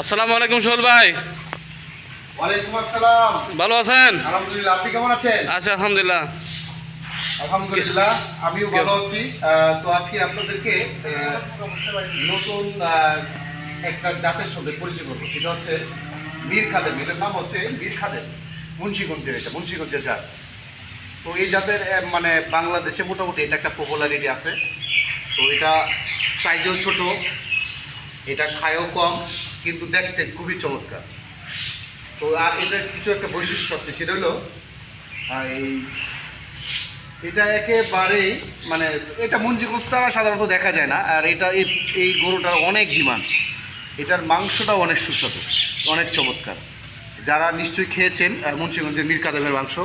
আসসালামু আলাইকুম সোহেল ভাই। ওয়ালাইকুম আসসালাম। ভালো আছেন? আলহামদুলিল্লাহ আপনি কেমন আছেন? আচ্ছা আলহামদুলিল্লাহ। আলহামদুলিল্লাহ আমিও ভালো আছি। তো আজকে আপনাদেরকে নতুন একটা জাতের সঙ্গে পরিচয় করব। সেটা হচ্ছে মীর খাদের মীরের নাম হচ্ছে মীর খাদের মুন্সিগঞ্জের এটা মুন্সিগঞ্জের জাত। তো এই জাতের মানে বাংলাদেশে মোটামুটি এটা একটা পপুলারিটি আছে। তো এটা সাইজেও ছোট, এটা খায়ও কম, কিন্তু দেখতে খুবই চমৎকার। তো আর এটার কিছু একটা বৈশিষ্ট্য আছে, সেটা হলো এই এটা একেবারেই মানে এটা মঞ্জিগঞ্জ তারা সাধারণত দেখা যায় না, আর এটা এই গরুটার অনেক ডিমান্ড। এটার মাংসটাও অনেক সুস্বাদু, অনেক চমৎকার। যারা নিশ্চয়ই খেয়েছেন মুন্সিগঞ্জের মীর কাদেমের মাংস,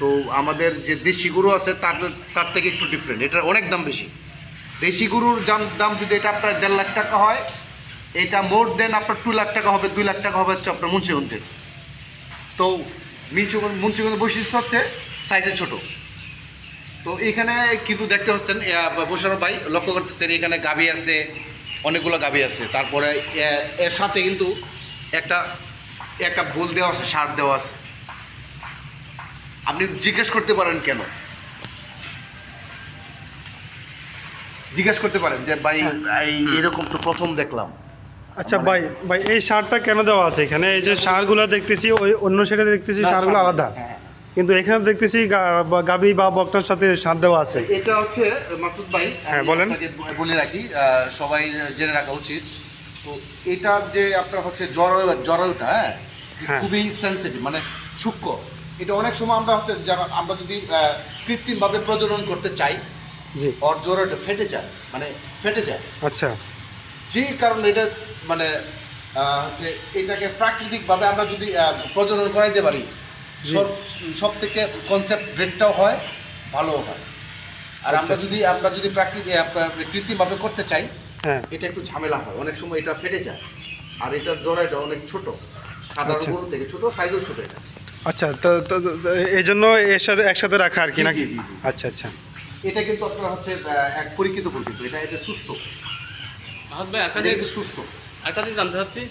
তো আমাদের যে দেশি গরু আছে, তার তার থেকে একটু ডিফারেন্ট এটার অনেক দাম বেশি। দেশি গরুর দাম দাম যদি এটা আপনার দেড় লাখ টাকা হয়, এটা মোর দেন আপনার টু লাখ টাকা হবে, দুই লাখ টাকা হবে হচ্ছে আপনার মুন্সিগঞ্জের তো মুন্সিগঞ্জ মুন্সিগঞ্জের বৈশিষ্ট্য হচ্ছে সাইজে ছোট। তো এখানে কিন্তু দেখতে পাচ্ছেন বসার ভাই লক্ষ্য করতেছেন, এখানে গাবি আছে, অনেকগুলো গাবি আছে। তারপরে এর সাথে কিন্তু একটা একটা বোল দেওয়া আছে, সার দেওয়া আছে। আপনি জিজ্ঞেস করতে পারেন কেন? জিজ্ঞেস করতে পারেন যে ভাই এই এরকম তো প্রথম দেখলাম। আচ্ছা ভাই ভাই এই সারটা কেন দেওয়া আছে এখানে? এই যে সারগুলো দেখতেছি ওই অন্য সাইডে দেখতেছি সারগুলো আলাদা। হ্যাঁ। কিন্তু এখানে দেখতেছি গাবি বা বকটার সাথে সার দেওয়া আছে। এটা হচ্ছে মাসুদ ভাই হ্যাঁ, বলেন। বলে রাখি আহ, সবাই জেনে রাখা উচিত। তো এটার যে আপনার হচ্ছে জরায়ু জরায়ুটা হ্যাঁ হ্যাঁ। খুবই সেন্সিটিভ মানে সূক্ষ্ম। এটা অনেক সময় আমরা হচ্ছে যারা আমরা যদি আহ, কৃত্রিমভাবে প্রজনন করতে চাই জি। ওর জরায়ুটা ফেটে যায় মানে ফেটে যায়। আচ্ছা। যে কারণে এটা মানে হচ্ছে এটাকে প্রাকৃতিকভাবে আমরা যদি প্রজনন করাইতে পারি সব সব থেকে কনসেপ্ট রেটটাও হয় ভালোও হয়। আর আমরা আচ্ছা। যদি আমরা যদি প্রাকৃতিক কৃত্রিমভাবে করতে চাই হ্যাঁ। এটা একটু ঝামেলা হয়। অনেক সময় এটা ফেটে যায়। আর এটার জোড়াটা অনেক ছোট। সাধারণ আচ্ছা। গরু থেকে ছোট সাইজও ছোট এটা। আচ্ছা তো এই জন্য এর সাথে একসাথে রাখা আর কি নাকি। আচ্ছা আচ্ছা। এটা কিন্তু আপনার হচ্ছে এক পরীক্ষিত কিন্তু এটা এটা সুস্থ। মাহাত ভাই একটা জিনিস সুস্থ। একটা জিনিস জানতে চাচ্ছি।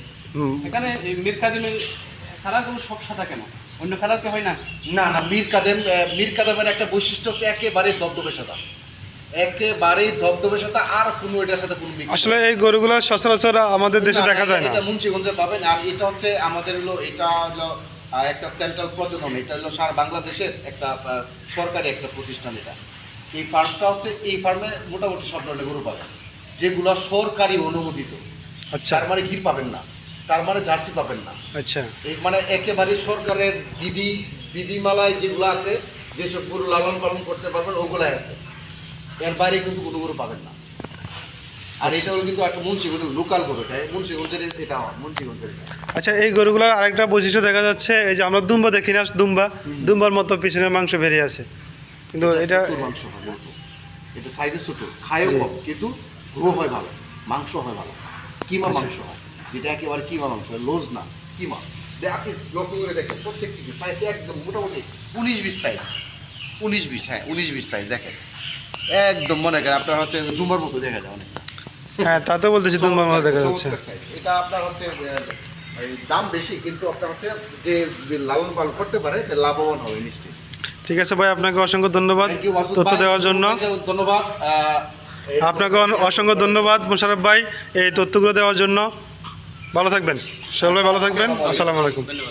এখানে এই মীর কাদিমের খারাপগুলো সব সাদা কেন? অন্য খারাপ হয় না? না না মীর কাদেম মীর কাদেমের একটা বৈশিষ্ট্য হচ্ছে একেবারে দবদবে সাদা। একেবারে দবদবে সাদা আর কোনো এটার সাথে কোনো নেই। আসলে এই গরুগুলো সচরাচর আমাদের দেশে দেখা যায় না। এটা মুন্সিগঞ্জে পাবেন আর এটা হচ্ছে আমাদের হলো এটা হলো একটা সেন্ট্রাল প্রজনন এটা হলো সারা বাংলাদেশের একটা সরকারি একটা প্রতিষ্ঠান এটা। এই ফার্মটা হচ্ছে এই ফার্মে মোটামুটি সব ধরনের গরু পাবেন যেগুলো সরকারি অনুমোদিত। আচ্ছা। তার মানে গির পাবেন না তার মানে জার্সি পাবেন না। আচ্ছা। এই মানে একেবারে সরকারের বিধি বিধিমালায় যেগুলো আছে যেসব গরু লালন পালন করতে পারবেন ওগুলাই আছে। এর বাইরে কিন্তু কোনো গরু পাবেন না। আর আচ্ছা, এটা হলো কিন্তু একটা মুন্সিগঞ্জ লোকাল গরু এটা মুন্সিগঞ্জের এটা মুন্সিগঞ্জের আচ্ছা এই গরুগুলোর আরেকটা বৈশিষ্ট্য দেখা যাচ্ছে এই যে আমরা দুম্বা দেখি না দুম্বা? দুম্বার মতো পিছনের মাংস বেরিয়ে আছে। কিন্তু এটা মাংস হয়। এটা সাইজে ছোট খায়ও কম কিন্তু গ্রো হয় ভালো মাংস হয় ভালো। কিমা আচ্ছা। মাংস হয় যেটা একেবারে কিমা মাংস লোজ না কিমা। আপনি লক্ষ্য করে দেখেন প্রত্যেকটি সাইজ একদম মোটামুটি উনিশ বিশ সাইজ উনিশ বিশ হ্যাঁ উনিশ বিশ সাইজ দেখেন। একদম মনে করেন আপনার হচ্ছে মতো দেখা যায় হ্যাঁ তা তো বলতেছি দুম্বার মতো দেখা যাচ্ছে। এটা আপনার হচ্ছে দাম বেশি কিন্তু আপনার হচ্ছে যে যে লালন পালন করতে পারে লাভবান হবে নিশ্চয়ই। ঠিক আছে ভাই আপনাকে অসংখ্য ধন্যবাদ তথ্য দেওয়ার জন্য। ধন্যবাদ আপনাকে অসংখ্য ধন্যবাদ মুশারফ ভাই এই তথ্যগুলো দেওয়ার জন্য। ভালো থাকবেন। সবাই ভালো থাকবেন। আসসালামু আলাইকুম।